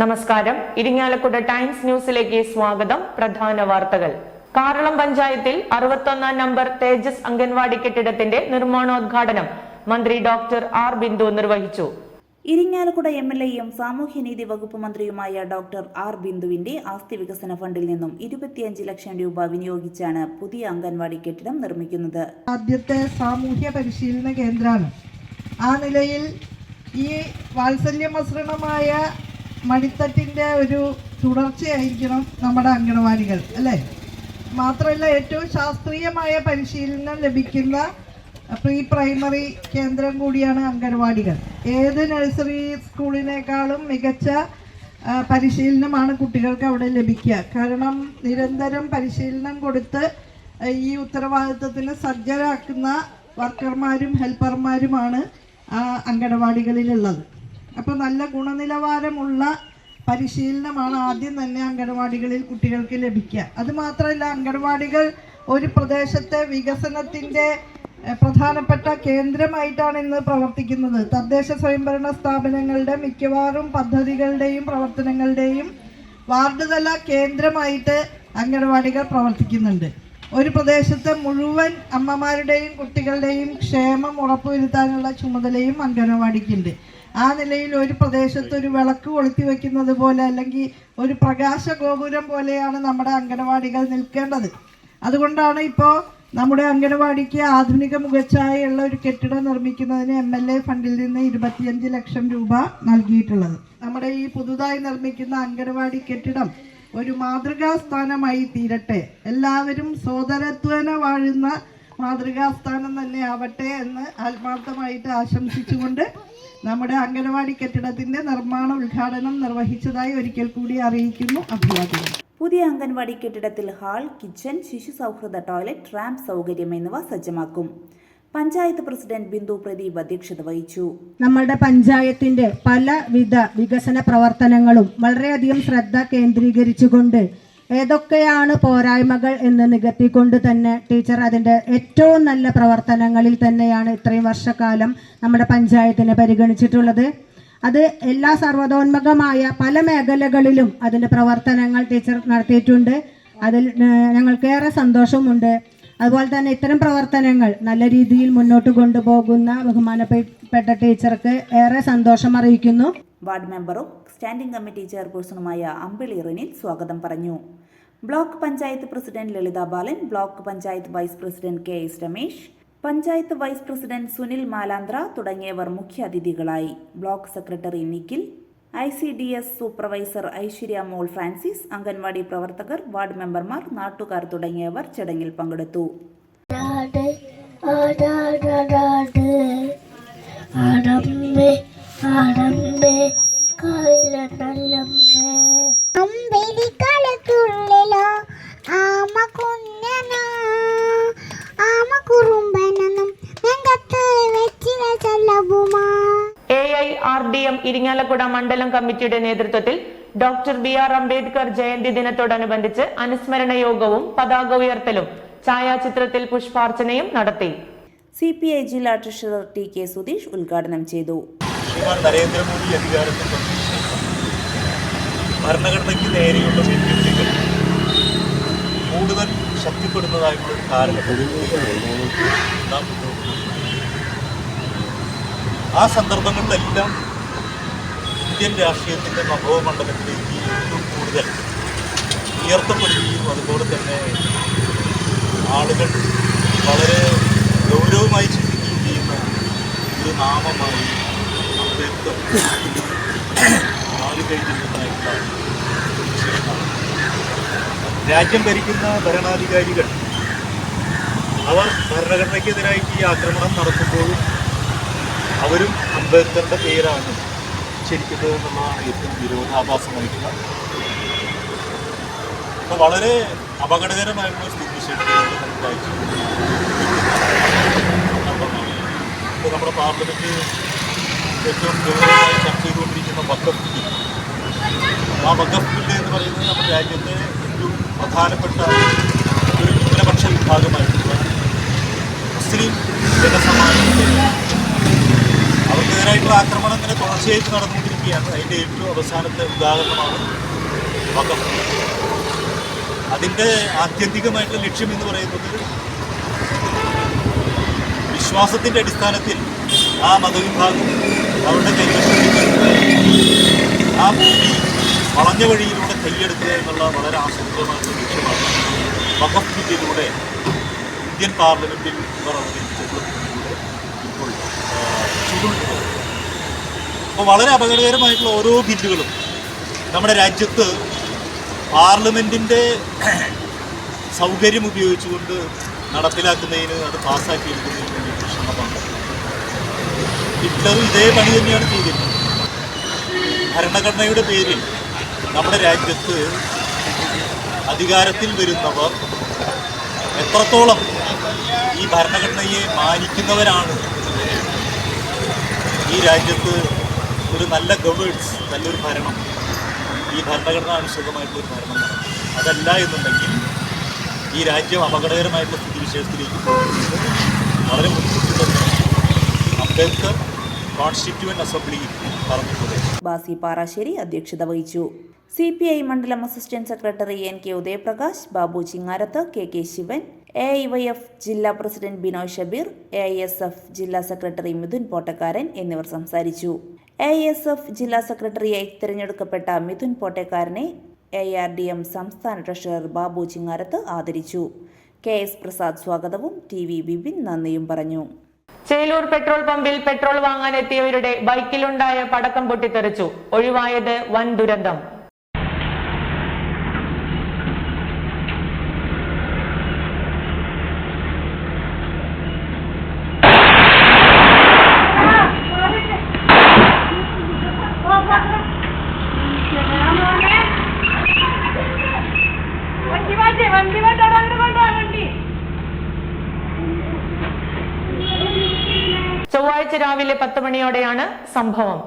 നമസ്കാരം. ഇരിങ്ങാലക്കുട ടൈംസ് ന്യൂസിലേക്ക് സ്വാഗതം. പ്രധാന വാർത്തകൾ. കാറളം പഞ്ചായത്തിൽ അറുപത്തൊന്നാം നമ്പർ തേജസ് അംഗൻവാടി കെട്ടിടത്തിന്റെ നിർമ്മാണോദ്ഘാടനം മന്ത്രി ഡോക്ടർ ആർ ബിന്ദു നിർവഹിച്ചു. ഇരിങ്ങാലക്കുട എം എൽ എയും സാമൂഹ്യനീതി വകുപ്പ് മന്ത്രിയുമായ ഡോക്ടർ ആർ ബിന്ദുവിന്റെ ആസ്തി വികസന ഫണ്ടിൽ നിന്നും ഇരുപത്തിയഞ്ച് ലക്ഷം രൂപ വിനിയോഗിച്ചാണ് പുതിയ അംഗൻവാടി കെട്ടിടം നിർമ്മിക്കുന്നത്. ആദ്യത്തെ സാമൂഹ്യ പരിശീലന കേന്ദ്രമാണ്. ആ നിലയിൽ ഈ വാത്സല്യമസൃണമായ മടിത്തട്ടിന്റെ ഒരു തുടർച്ചയായിരിക്കണം നമ്മുടെ അംഗനവാടികൾ അല്ലേ? മാത്രമല്ല ഏറ്റവും ശാസ്ത്രീയമായ പരിശീലനം ലഭിക്കുന്ന പ്രീ പ്രൈമറി കേന്ദ്രം കൂടിയാണ് അംഗനവാടികൾ ഏത് നഴ്സറി സ്കൂളിനേക്കാളും മികച്ച പരിശീലനമാണ് കുട്ടികൾക്ക് അവിടെ ലഭിക്കുക. കാരണം നിരന്തരം പരിശീലനം കൊടുത്ത് ഈ ഉത്തരവാദിത്വത്തിന് സജ്ജരാക്കുന്ന വർക്കർമാരും ഹെൽപ്പർമാരുമാണ് അംഗനവാടികളിലുള്ളത് അപ്പോൾ നല്ല ഗുണനിലവാരമുള്ള പരിശീലനമാണ് ആദ്യം തന്നെ അംഗനവാടികളിൽ കുട്ടികൾക്ക് ലഭിക്കുക. അതുമാത്രമല്ല അംഗൻവാടികൾ ഒരു പ്രദേശത്തെ വികസനത്തിന്റെ പ്രധാനപ്പെട്ട കേന്ദ്രമായിട്ടാണ് ഇന്ന് പ്രവർത്തിക്കുന്നത്. തദ്ദേശ സ്വയംഭരണ സ്ഥാപനങ്ങളുടെ മിക്കവാറും പദ്ധതികളുടെയും പ്രവർത്തനങ്ങളുടെയും വാർഡ് തല കേന്ദ്രമായിട്ട് അംഗനവാടികൾ പ്രവർത്തിക്കുന്നുണ്ട്. ഒരു പ്രദേശത്തെ മുഴുവൻ അമ്മമാരുടെയും കുട്ടികളുടെയും ക്ഷേമം ഉറപ്പുവരുത്താനുള്ള ചുമതലയും അംഗനവാടിക്കുണ്ട്. ആ നിലയിൽ ഒരു പ്രദേശത്ത് ഒരു വിളക്ക് കൊളുത്തി വെക്കുന്നത് പോലെ അല്ലെങ്കിൽ ഒരു പ്രകാശ ഗോപുരം പോലെയാണ് നമ്മുടെ അംഗനവാടികൾ നിൽക്കേണ്ടത്. അതുകൊണ്ടാണ് ഇപ്പോൾ നമ്മുടെ അംഗനവാടിക്ക് ആധുനിക മുഖച്ഛായയുള്ള ഒരു കെട്ടിടം നിർമ്മിക്കുന്നതിന് എം എൽ എ ഫണ്ടിൽ നിന്ന് ഇരുപത്തിയഞ്ച് ലക്ഷം രൂപ നൽകിയിട്ടുള്ളത്. നമ്മുടെ ഈ പുതുതായി നിർമ്മിക്കുന്ന അംഗനവാടി കെട്ടിടം ഒരു മാതൃകാ സ്ഥാനമായി തീരട്ടെ. എല്ലാവരും സോദരത്വന വാഴുന്ന മാതൃകാ സ്ഥാനം തന്നെ ആവട്ടെ എന്ന് ആത്മാർത്ഥമായിട്ട് ആശംസിച്ചുകൊണ്ട് നമ്മുടെ അംഗനവാടി കെട്ടിടത്തിന്റെ നിർമ്മാണ ഉദ്ഘാടനം നിർവഹിച്ചതായി ഒരിക്കൽ കൂടി അറിയിക്കുന്നു അഭിവാദ്യം. പുതിയ അംഗൻവാടി കെട്ടിടത്തിൽ ഹാൾ കിച്ചൺ ശിശു സൗഹൃദ ടോയ്ലറ്റ് റാമ്പ് സൗകര്യം എന്നിവ സജ്ജമാക്കും. പഞ്ചായത്ത് പ്രസിഡന്റ് ബിന്ദു പ്രദീപ് അധ്യക്ഷത വഹിച്ചു. നമ്മളുടെ പഞ്ചായത്തിന്റെ പലവിധ വികസന പ്രവർത്തനങ്ങളും വളരെയധികം ശ്രദ്ധ കേന്ദ്രീകരിച്ചുകൊണ്ട് ഏതൊക്കെയാണ് പോരായ്മകൾ എന്ന് നികത്തിക്കൊണ്ട് തന്നെ ടീച്ചർ അതിന്റെ ഏറ്റവും നല്ല പ്രവർത്തനങ്ങളിൽ തന്നെയാണ് ഇത്രയും വർഷക്കാലം നമ്മുടെ പഞ്ചായത്തിനെ പരിഗണിച്ചിട്ടുള്ളത്. അത് എല്ലാ സർവതോന്മുഖമായ പല മേഖലകളിലും അതിന്റെ പ്രവർത്തനങ്ങൾ ടീച്ചർ നടത്തിയിട്ടുണ്ട്. അതിൽ ഞങ്ങൾക്കേറെ സന്തോഷമുണ്ട്. അതുപോലെ തന്നെ ഇത്തരം പ്രവർത്തനങ്ങൾ നല്ല രീതിയിൽ മുന്നോട്ട് കൊണ്ടുപോകുന്ന ബഹുമാനപ്പെട്ട ടീച്ചർക്ക് ഏറെ സന്തോഷം അറിയിക്കുന്നു വാർഡ് മെമ്പറും സ്റ്റാൻഡിംഗ് കമ്മിറ്റി ചെയർപേഴ്സണുമായ അമ്പിളി റിനിൽ സ്വാഗതം പറഞ്ഞു. Block panchayat president Lalitha Balan block panchayat vice president K S Ramesh panchayat vice president Sunil Malandra തുടങ്ങിയവർ മുഖ്യാതിഥികളായി block secretary Nikhil I C D S supervisor Aishwarya Mol Francis anganwadi പ്രവർത്തകർ ward മെമ്പർമാർ നാട്ടുകാർ തുടങ്ങിയവർ ചടങ്ങിൽ പങ്കെടുത്തു നല്ലമ്മേ ആമ കുഞ്ഞനാ ആമ കുറുമ്പനെന്നും രംഗത്ത് വെച്ചിര ചെല്ലവുമാ. A I R D M Irinjalakuda മണ്ഡലം കമ്മിറ്റിയുടെ നേതൃത്വത്തിൽ doctor B R Ambedkar Jayanti ദിനത്തോടനുബന്ധിച്ച് അനുസ്മരണ യോഗവും പതാക ഉയർത്തലും ഛായാചിത്രത്തിൽ പുഷ്പാർച്ചനയും നടത്തി. സി പി ഐ ജില്ലാ ട്രഷറർ ടി കെ സുധീഷ് ഉദ്ഘാടനം ചെയ്തു. ശ്രീമാൻ നരേന്ദ്രമോദി അധികാരത്തിൽ ഭരണഘടനയ്ക്ക് നേരെയുള്ള വെല്ലുവിളികൾ കൂടുതൽ ശക്തിപ്പെടുന്നതായിട്ടുള്ള നാം ആ സന്ദർഭങ്ങളിലെല്ലാം ഇന്ത്യൻ രാഷ്ട്രീയത്തിന്റെ നഭോമണ്ഡലത്തിലേക്ക് ഏറ്റവും കൂടുതൽ ഉയർത്തപ്പെടുകയും അതുപോലെ തന്നെ ആളുകൾ വളരെ ഗൗരവമായി ചിന്തിക്കുകയും ചെയ്യുന്ന ഒരു നാമമായി അംബേദ്കർ രാജ്യം ഭരിക്കുന്ന ഭരണാധികാരികൾ അവർ ഭരണഘടനയ്ക്കെതിരായി ഈ ആക്രമണം നടത്തുമ്പോഴും അവരും അംബേദ്കറുടെ പേരാണ് ഉച്ചരിക്കുന്നത് എന്നുള്ളതാണ് ഏറ്റവും വിരോധാഭാസമായിട്ടുള്ള അപ്പം വളരെ അപകടകരമായിട്ടുള്ള സ്ഥിതി ഇപ്പോൾ നമ്മുടെ പാർലമെന്റ് ഏറ്റവും ഗൗരവമായി ചർച്ച ചെയ്തുകൊണ്ടിരിക്കുന്ന വക്കഫ് ബില്ല് ആ വക്കഫ് ബില്ല് എന്ന് പറയുന്നത് നമ്മുടെ രാജ്യത്തെ ഏറ്റവും പ്രധാനപ്പെട്ട ഒരു ന്യൂനപക്ഷ വിഭാഗമായിട്ടുള്ള മുസ്ലിം ജനസമാജത്തെ അവർക്കെതിരായിട്ടുള്ള ആക്രമണം ഇങ്ങനെ തുടർച്ചയായിട്ട് നടന്നുകൊണ്ടിരിക്കുകയാണ്. അതിന്റെ ഏറ്റവും അവസാനത്തെ ഉദാഹരണമാണ് വഖഫ് അതിന്റെ ആത്യന്തികമായിട്ടുള്ള ലക്ഷ്യം എന്ന് പറയുന്നത് വിശ്വാസത്തിന്റെ അടിസ്ഥാനത്തിൽ ആ മതവിഭാഗം അവരുടെ കൈ ആ ഭൂമി വളഞ്ഞ വഴിയിലൂടെ കൈയെടുക്കുക എന്നുള്ള വളരെ ആസൂത്രിതമായിട്ടുള്ള ലക്ഷ്യമാണ് വഖഫ് ഇന്ത്യൻ പാർലമെന്റിൽ ഇവർ അവതരിപ്പിച്ചതിലൂടെ ഇപ്പോൾ അപ്പോൾ വളരെ അപകടകരമായിട്ടുള്ള ഓരോ ബില്ലുകളും നമ്മുടെ രാജ്യത്ത് പാർലമെന്റിന്റെ സൗകര്യം ഉപയോഗിച്ചുകൊണ്ട് നടപ്പിലാക്കുന്നതിന് അത് പാസ്സാക്കിയെടുക്കുന്നതിന് വേണ്ടി ശ്രമമുണ്ട് ഹിറ്റ്ലറും ഇതേ പണി തന്നെയാണ് ചെയ്തിരുന്നത്. ഭരണഘടനയുടെ പേരിൽ നമ്മുടെ രാജ്യത്ത് അധികാരത്തിൽ വരുന്നവർ എത്രത്തോളം ഈ ഭരണഘടനയെ മാനിക്കുന്നവരാണ്. ഈ രാജ്യത്ത് ഒരു നല്ല ഗവേൺസ് നല്ലൊരു ഭരണം. ഈ ഭരണഘടന അനുസൃതമായിട്ടുള്ള ഭരണം. അതല്ല എന്നുണ്ടെങ്കിൽ ഈ രാജ്യം അപകടകരമായിട്ടുള്ള സ്ഥിതിവിശേഷത്തിലേക്ക് പോകുന്നത് വളരെ മുൻകൂട്ടി തന്നെ അംബേദ്കർ കോൺസ്റ്റിറ്റ്യൂവന്റ് അസംബ്ലിയിൽ പറഞ്ഞിട്ടുണ്ട്. ബാസി പാറാശ്ശേരി അധ്യക്ഷത വഹിച്ചു. സി പി ഐ മണ്ഡലം assistant secretary N K Udayaprakash Babu Chingarath K K Sivan A I Y F ജില്ലാ president Binoy Shabeer A I S F ജില്ലാ സെക്രട്ടറി മിഥുൻ പോട്ടക്കാരൻ എന്നിവർ സംസാരിച്ചു. എ ഐ എസ് എഫ് ജില്ലാ സെക്രട്ടറിയായി തിരഞ്ഞെടുക്കപ്പെട്ട മിഥുൻ പോട്ടക്കാരനെ എ ആർ ഡി എം സംസ്ഥാന ട്രഷറർ ബാബു ചിങ്ങാരത്ത് ആദരിച്ചു. കെ എസ് പ്രസാദ് സ്വാഗതവും ടി വി ബിപിൻ നന്ദിയും പറഞ്ഞു. ചേലൂർ പെട്രോൾ പമ്പിൽ പെട്രോൾ വാങ്ങാനെത്തിയവരുടെ ബൈക്കിലുണ്ടായ പടക്കം പൊട്ടിത്തെറിച്ചു. ഒഴിവായത് വൻ ദുരന്തം. ചൊവ്വാഴ്ച രാവിലെ പത്ത് മണിയോടെയാണ് സംഭവം.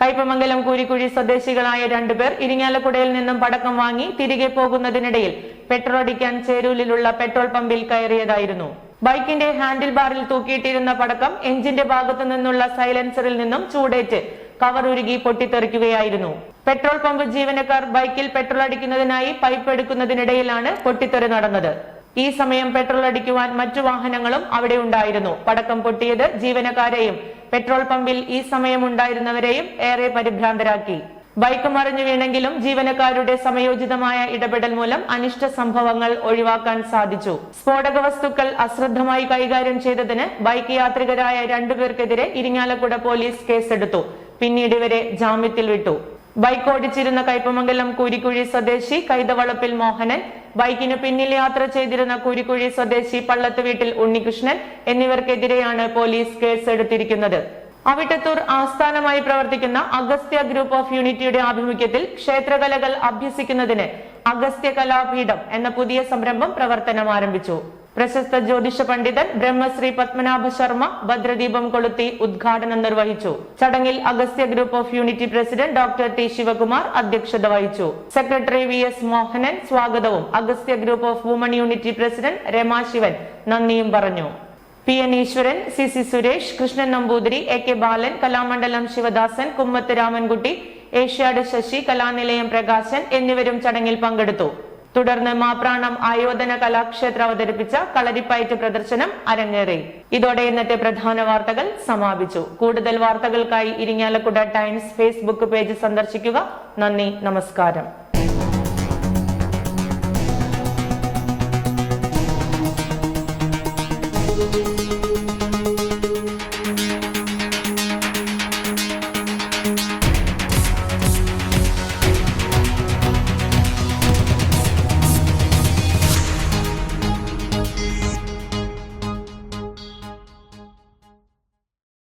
കൈപ്പമംഗലം കൂരിക്കുഴി സ്വദേശികളായ രണ്ടുപേർ ഇരിങ്ങാലക്കുടയിൽ നിന്നും പടക്കം വാങ്ങി തിരികെ പോകുന്നതിനിടയിൽ പെട്രോൾ അടിക്കാൻ ചേരൂലിലുള്ള പെട്രോൾ പമ്പിൽ കയറിയതായിരുന്നു. ബൈക്കിന്റെ ഹാൻഡിൽ ബാറിൽ തൂക്കിയിട്ടിരുന്ന പടക്കം എഞ്ചിന്റെ ഭാഗത്തു നിന്നുള്ള സൈലൻസറിൽ നിന്നും ചൂടേറ്റ് കവർ ഉരുകി പൊട്ടിത്തെറിക്കുകയായിരുന്നു. പെട്രോൾ പമ്പ് ജീവനക്കാർ ബൈക്കിൽ പെട്രോൾ അടിക്കുന്നതിനായി പൈപ്പ് എടുക്കുന്നതിനിടയിലാണ് പൊട്ടിത്തെറി നടന്നത്. ഈ സമയം പെട്രോൾ അടിക്കുവാൻ മറ്റു വാഹനങ്ങളും അവിടെ ഉണ്ടായിരുന്നു. പടക്കം പൊട്ടിയത് ജീവനക്കാരെയും പെട്രോൾ പമ്പിൽ ഈ സമയം ഉണ്ടായിരുന്നവരെയും ഏറെ പരിഭ്രാന്തരാക്കി. ബൈക്ക് മറിഞ്ഞു വീണെങ്കിലും ജീവനക്കാരുടെ സമയോചിതമായ ഇടപെടൽ മൂലം അനിഷ്ട സംഭവങ്ങൾ ഒഴിവാക്കാൻ സാധിച്ചു. സ്ഫോടക വസ്തുക്കൾ അശ്രദ്ധമായി കൈകാര്യം ചെയ്തതിന് ബൈക്ക് യാത്രികരായ രണ്ടുപേർക്കെതിരെ ഇരിങ്ങാലക്കുട പോലീസ് കേസെടുത്തു. പിന്നീട് ഇവരെ ജാമ്യത്തിൽ വിട്ടു. ബൈക്ക് ഓടിച്ചിരുന്ന കൈപ്പമംഗലം കൂരിക്കുഴി സ്വദേശി കൈതവളപ്പിൽ മോഹനൻ ബൈക്കിന് പിന്നിൽ യാത്ര ചെയ്തിരുന്ന കൂരിക്കുഴി സ്വദേശി പള്ളത്ത് വീട്ടിൽ ഉണ്ണികൃഷ്ണൻ എന്നിവർക്കെതിരെയാണ് പോലീസ് കേസെടുത്തിരിക്കുന്നത്. അവിട്ടത്തൂർ ആസ്ഥാനമായി പ്രവർത്തിക്കുന്ന അഗസ്ത്യ ഗ്രൂപ്പ് ഓഫ് യൂണിറ്റിയുടെ ആഭിമുഖ്യത്തിൽ ക്ഷേത്രകലകൾ അഭ്യസിക്കുന്നതിന് അഗസ്ത്യ കലാപീഠം എന്ന പുതിയ സംരംഭം പ്രവർത്തനം ആരംഭിച്ചു പ്രശസ്ത ജ്യോതിഷ പണ്ഡിതൻ ബ്രഹ്മശ്രീ പത്മനാഭ ശർമ്മ ഭദ്രദീപം കൊളുത്തി ഉദ്ഘാടനം നിർവഹിച്ചു. ചടങ്ങിൽ Agasthya group of unity president doctor T Sivakumar അധ്യക്ഷത വഹിച്ചു. സെക്രട്ടറി വി എസ് മോഹനൻ സ്വാഗതവും Agasthya group of woman unity president Ramasivan നന്ദിയും പറഞ്ഞു. P N Eswaran C C Suresh Krishnan Namboothiri A K Balan Kalamandalam Sivadasan Kummath Ramankutty Asiad Sasi Kalanilayam Prakashan എന്നിവരും ചടങ്ങിൽ പങ്കെടുത്തു. തുടർന്ന് മാപ്രാണം ആയോധന കലാക്ഷേത്രം അവതരിപ്പിച്ച കളരിപ്പയറ്റ് പ്രദർശനം അരങ്ങേറി. ഇതോടെ ഇന്നത്തെ പ്രധാന വാർത്തകൾ സമാപിച്ചു. കൂടുതൽ വാർത്തകൾക്കായി ഇരിങ്ങാലക്കുട ടൈംസ് ഫേസ്ബുക്ക് പേജ് സന്ദർശിക്കുക. നന്ദി നമസ്കാരം.